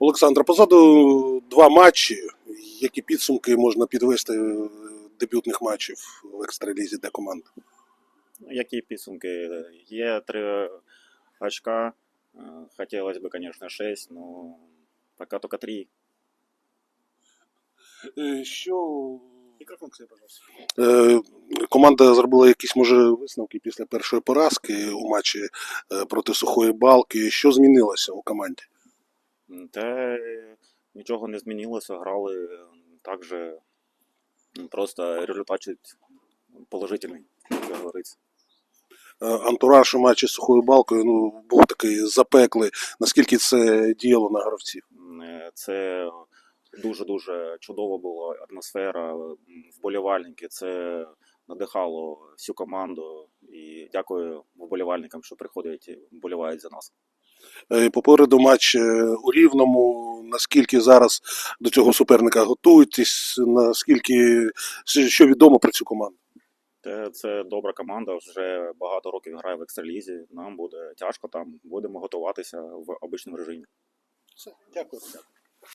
Олександра, позаду два матчі. Які підсумки можна підвести е, дебютних матчів в екстралізі для команд? Які підсумки? Є три очка. Е, Хотілося б, звісно, шесть, но поки тільки три. Е, Що Мікрофон, пожалуйста. Команда зробила якісь може висновки після першої поразки у матчі проти сухої балки. Що змінилося у команді? Та нічого не змінилося, грали так же. Просто результат положительний, як говориться. Е, Антураж у матчі з сухою балкою ну, був такий запеклий. Наскільки це діяло на гравців? Е, Це дуже-дуже чудова була атмосфера, вболівальники. Це надихало всю команду. І дякую вболівальникам, що приходять і вболівають за нас. Е, Попереду матч е, у Рівному. Наскільки зараз до цього суперника готуєтесь? Наскільки що відомо про цю команду? Це добра команда, вже багато років грає в екстралізі. Нам буде тяжко там, будемо готуватися в обичному режимі. Все, дякую.